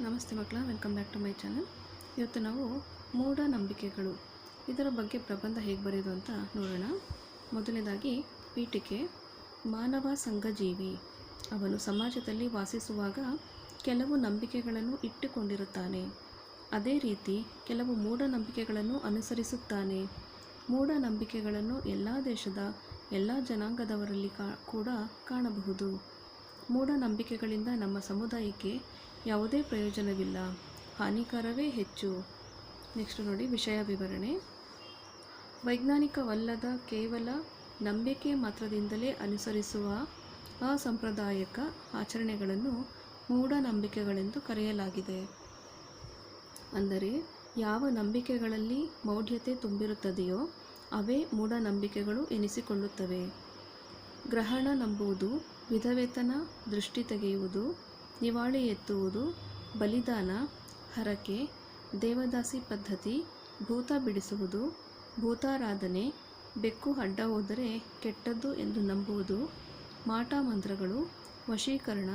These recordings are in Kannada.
ನಮಸ್ತೆ ಮಕ್ಕಳ welcome back to my channel ಇವತ್ತು ನಾವು ಮೂಢನಂಬಿಕೆಗಳು ಇದರ ಬಗ್ಗೆ ಪ್ರಬಂಧ ಹೇಗೆ ಬರೆಯೋದು ಅಂತ ನೋಡೋಣ. ಮೊದಲನೇದಾಗಿ, ಪೀಠಿಕೆ, ಮಾನವ ಸಂಘಜೀವಿ. ಅವನು ಸಮಾಜದಲ್ಲಿ ವಾಸಿಸುವಾಗ ಕೆಲವು ನಂಬಿಕೆಗಳನ್ನು ಇಟ್ಟುಕೊಂಡಿರುತ್ತಾನೆ. ಅದೇ ರೀತಿ, ಕೆಲವು ಮೂಢನಂಬಿಕೆಗಳನ್ನು ಅನುಸರಿಸುತ್ತಾನೆ. ಮೂಢನಂಬಿಕೆಗಳನ್ನು ಎಲ್ಲ ದೇಶದ, ಎಲ್ಲ ಜನಾಂಗದವರಲ್ಲಿ ಕಾ, ಕೂಡ ಕಾಣಬಹುದು. ಮೂಢನಂಬಿಕೆಗಳಿಂದ ನಮ್ಮ ಸಮುದಾಯಕ್ಕೆ ಯಾವುದೇ ಪ್ರಯೋಜನವಿಲ್ಲ. ಹಾನಿಕರವೇ ಹೆಚ್ಚು. ನೆಕ್ಸ್ಟ್ ನೋಡಿ ವಿಷಯ ವಿವರಣೆ. ವೈಜ್ಞಾನಿಕವಲ್ಲದ ಕೇವಲ ನಂಬಿಕೆ ಮಾತ್ರದಿಂದಲೇ ಅನುಸರಿಸುವ ಅಸಾಂಪ್ರದಾಯಿಕ ಆಚರಣೆಗಳನ್ನು ಮೂಢನಂಬಿಕೆಗಳೆಂದು ಕರೆಯಲಾಗಿದೆ. ಅಂದರೆ, ಯಾವ ನಂಬಿಕೆಗಳಲ್ಲಿ ಮೌಢ್ಯತೆ ತುಂಬಿರುತ್ತದೆಯೋ, ಅವೇ ಮೂಢನಂಬಿಕೆಗಳು ಎನಿಸಿಕೊಳ್ಳುತ್ತವೆ. ಗ್ರಹಣ ನಂಬುವುದು ವಿಧವೆತನ ದೃಷ್ಟಿ ತೆಗೆಯುವುದು ನಿವಾಳಿ ಎತ್ತುವುದು, ಬಲಿದಾನ, ಹರಕೆ, ದೇವದಾಸಿ ಪದ್ಧತಿ, ಭೂತ ಬಿಡಿಸುವುದು, ಭೂತಾರಾಧನೆ, ಬೆಕ್ಕು ಅಡ್ಡ ಹೋದರೆ ಕೆಟ್ಟದ್ದು ಎಂದು ನಂಬುವುದು, ಮಾಟ ಮಂತ್ರಗಳು, ವಶೀಕರಣ,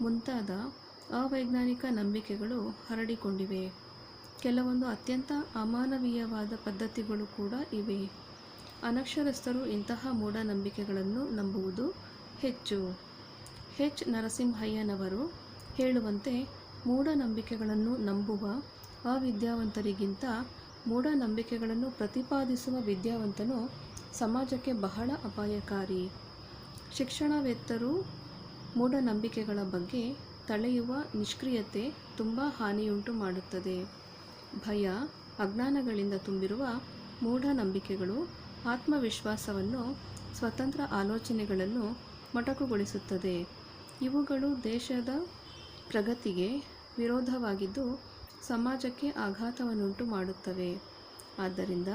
ಮುಂತಾದ ಅವೈಜ್ಞಾನಿಕ ನಂಬಿಕೆಗಳು ಹರಡಿಕೊಂಡಿವೆ. ಕೆಲವೊಂದು ಅತ್ಯಂತ ಅಮಾನವೀಯವಾದ ಪದ್ಧತಿಗಳು ಕೂಡ ಇವೆ. ಅನಕ್ಷರಸ್ಥರು ಇಂತಹ ಮೂಢನಂಬಿಕೆಗಳನ್ನು ನಂಬುವುದು ಹೆಚ್ಚು. ಎಚ್. ನರಸಿಂಹಯ್ಯನವರು ಹೇಳುವಂತೆ ಮೂಢನಂಬಿಕೆಗಳನ್ನು ನಂಬುವ ಅವಿದ್ಯಾವಂತರಿಗಿಂತ ಮೂಢನಂಬಿಕೆಗಳನ್ನು ಪ್ರತಿಪಾದಿಸುವ ವಿದ್ಯಾವಂತನು ಸಮಾಜಕ್ಕೆ ಬಹಳ ಅಪಾಯಕಾರಿ. ಶಿಕ್ಷಣವೇತ್ತರು ಮೂಢನಂಬಿಕೆಗಳ ಬಗ್ಗೆ ತಳೆಯುವ ನಿಷ್ಕ್ರಿಯತೆ ತುಂಬ ಹಾನಿಯುಂಟು ಮಾಡುತ್ತದೆ. ಭಯ, ಅಜ್ಞಾನಗಳಿಂದ ತುಂಬಿರುವ ಮೂಢನಂಬಿಕೆಗಳು ಆತ್ಮವಿಶ್ವಾಸವನ್ನು, ಸ್ವತಂತ್ರ ಆಲೋಚನೆಗಳನ್ನು ಮೊಟಕುಗೊಳಿಸುತ್ತದೆ. ಇವುಗಳು ದೇಶದ ಪ್ರಗತಿಗೆ ವಿರೋಧವಾಗಿದ್ದು ಸಮಾಜಕ್ಕೆ ಆಘಾತವನ್ನುಂಟು ಮಾಡುತ್ತವೆ. ಆದ್ದರಿಂದ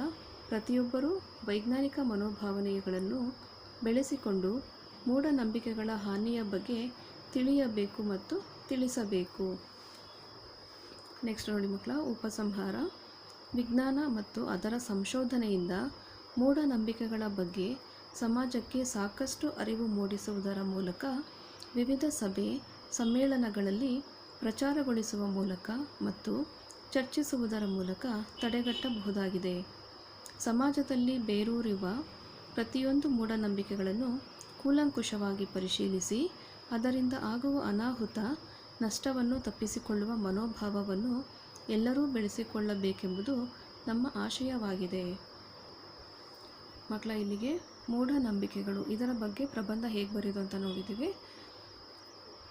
ಪ್ರತಿಯೊಬ್ಬರೂ ವೈಜ್ಞಾನಿಕ ಮನೋಭಾವನೆಗಳನ್ನು ಬೆಳೆಸಿಕೊಂಡು ಮೂಢನಂಬಿಕೆಗಳ ಹಾನಿಯ ಬಗ್ಗೆ ತಿಳಿಯಬೇಕು ಮತ್ತು ತಿಳಿಸಬೇಕು. ನೆಕ್ಸ್ಟ್ ನೋಡಿ ಮಕ್ಕಳ, ಉಪಸಂಹಾರ, ವಿಜ್ಞಾನ ಮತ್ತು ಅದರ ಸಂಶೋಧನೆಯಿಂದ ಮೂಢನಂಬಿಕೆಗಳ ಬಗ್ಗೆ ಸಮಾಜಕ್ಕೆ ಸಾಕಷ್ಟು ಅರಿವು ಮೂಡಿಸುವುದರ ಮೂಲಕ ವಿವಿಧ ಸಭೆ, ಸಮ್ಮೇಳನಗಳಲ್ಲಿ ಪ್ರಚಾರಗೊಳಿಸುವ ಮೂಲಕ ಮತ್ತು ಚರ್ಚಿಸುವುದರ ಮೂಲಕ ತಡೆಗಟ್ಟಬಹುದಾಗಿದೆ. ಸಮಾಜದಲ್ಲಿ ಬೇರೂರಿರುವ ಪ್ರತಿಯೊಂದು ಮೂಢನಂಬಿಕೆಗಳನ್ನು ಕೂಲಂಕುಷವಾಗಿ ಪರಿಶೀಲಿಸಿ, ಅದರಿಂದ ಆಗುವ ಅನಾಹುತ, ನಷ್ಟವನ್ನು ತಪ್ಪಿಸಿಕೊಳ್ಳುವ ಮನೋಭಾವವನ್ನು ಎಲ್ಲರೂ ಬೆಳೆಸಿಕೊಳ್ಳಬೇಕೆಂಬುದು ನಮ್ಮ ಆಶಯವಾಗಿದೆ. ಮಕ್ಕಳ, ಇಲ್ಲಿಗೆ ಮೂಢನಂಬಿಕೆಗಳು ಇದರ ಬಗ್ಗೆ ಪ್ರಬಂಧ ಹೇಗೆ ಬರೆಯೋದು ಅಂತ ನೋಡಿದ್ದೀವಿ.